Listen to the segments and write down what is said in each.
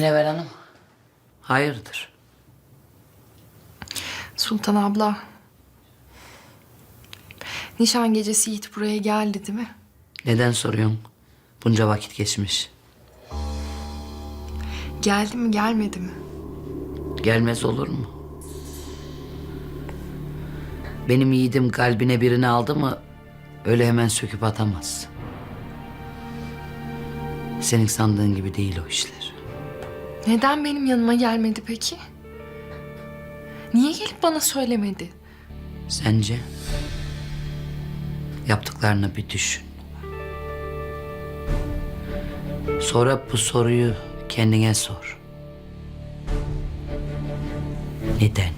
Münevver Hanım. Hayırdır? Sultan abla. Nişan gecesi Yiğit buraya geldi değil mi? Neden soruyorsun? Bunca vakit geçmiş. Geldi mi gelmedi mi? Gelmez olur mu? Benim yiğidim kalbine birini aldı mı öyle hemen söküp atamaz. Senin sandığın gibi değil o işler. Neden benim yanıma gelmedi peki? Niye gelip bana söylemedi? Sence? Yaptıklarını bir düşün. Sonra bu soruyu kendine sor. Neden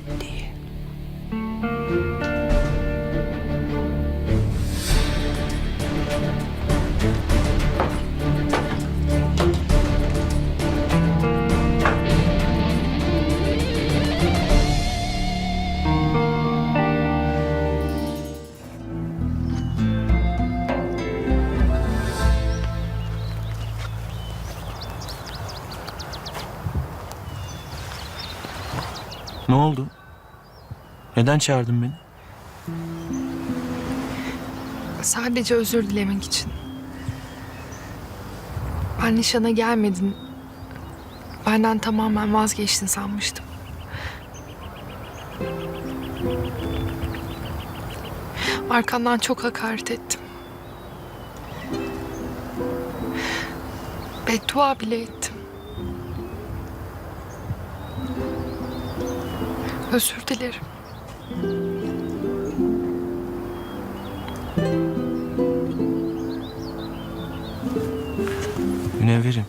Ne oldu? Neden çağırdın beni? Sadece özür dilemek için. Ben nişana gelmedin. Benden tamamen vazgeçtin sanmıştım. Arkandan çok hakaret ettim. Beddua bile ettim. Özür dilerim. Münevverim.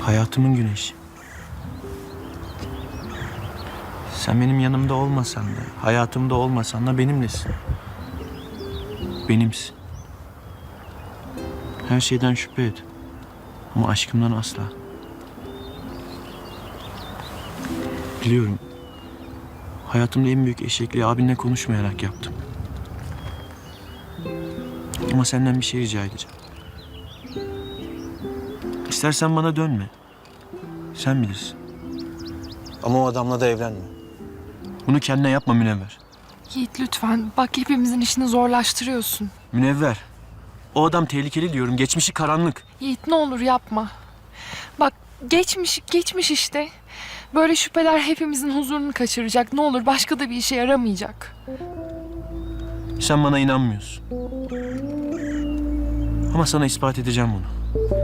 Hayatımın güneşi. Sen benim yanımda olmasan da, hayatımda olmasan da benimlesin. Benimsin. Her şeyden şüphe et. Ama aşkımdan asla. Biliyorum. Hayatımda en büyük eşekliği abinle konuşmayarak yaptım. Ama senden bir şey rica edeceğim. İstersen bana dönme. Sen bilirsin. Ama o adamla da evlenme. Bunu kendine yapma Münevver. Yiğit lütfen bak hepimizin işini zorlaştırıyorsun. Münevver. O adam tehlikeli diyorum. Geçmişi karanlık. Yiğit ne olur yapma. Bak geçmiş geçmiş işte. Böyle şüpheler hepimizin huzurunu kaçıracak. Ne olur başka da bir işe yaramayacak. Sen bana inanmıyorsun. Ama sana ispat edeceğim bunu.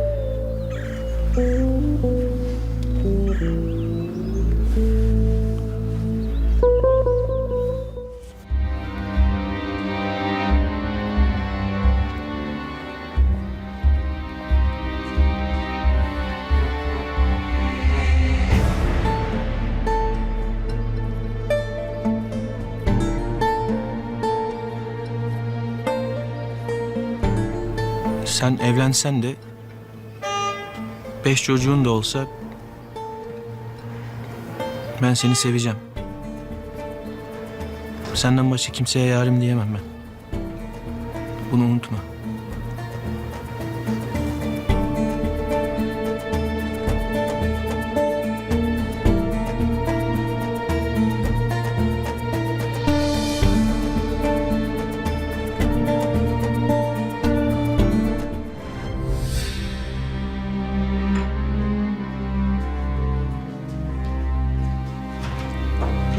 Sen evlensen de beş çocuğun da olsa ben seni seveceğim. Senden başka kimseye yarim diyemem ben. Bunu unutma.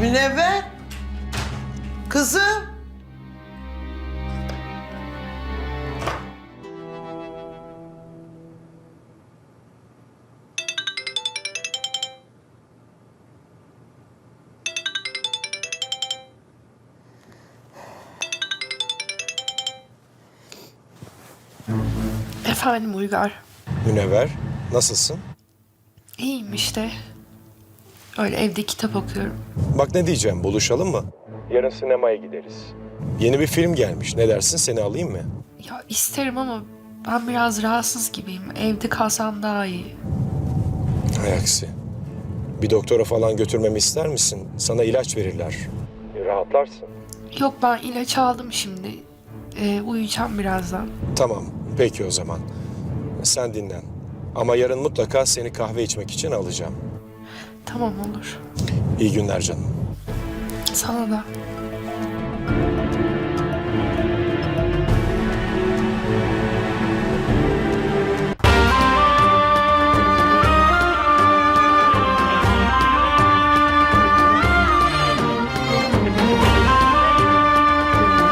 Münevver. Kızım. Efendim Uygar. Münevver, nasılsın? İyiyim işte. Öyle evde kitap okuyorum. Bak ne diyeceğim, buluşalım mı? Yarın sinemaya gideriz. Yeni bir film gelmiş, ne dersin seni alayım mı? Ya isterim ama ben biraz rahatsız gibiyim. Evde kalsam daha iyi. Hay aksi. Bir doktora falan götürmemi ister misin? Sana ilaç verirler. Rahatlarsın. Yok ben ilaç aldım şimdi. Ee, uyuyacağım birazdan. Tamam, peki o zaman. Sen dinlen. Ama yarın mutlaka seni kahve içmek için alacağım. Tamam olur. İyi günler canım. Sana da.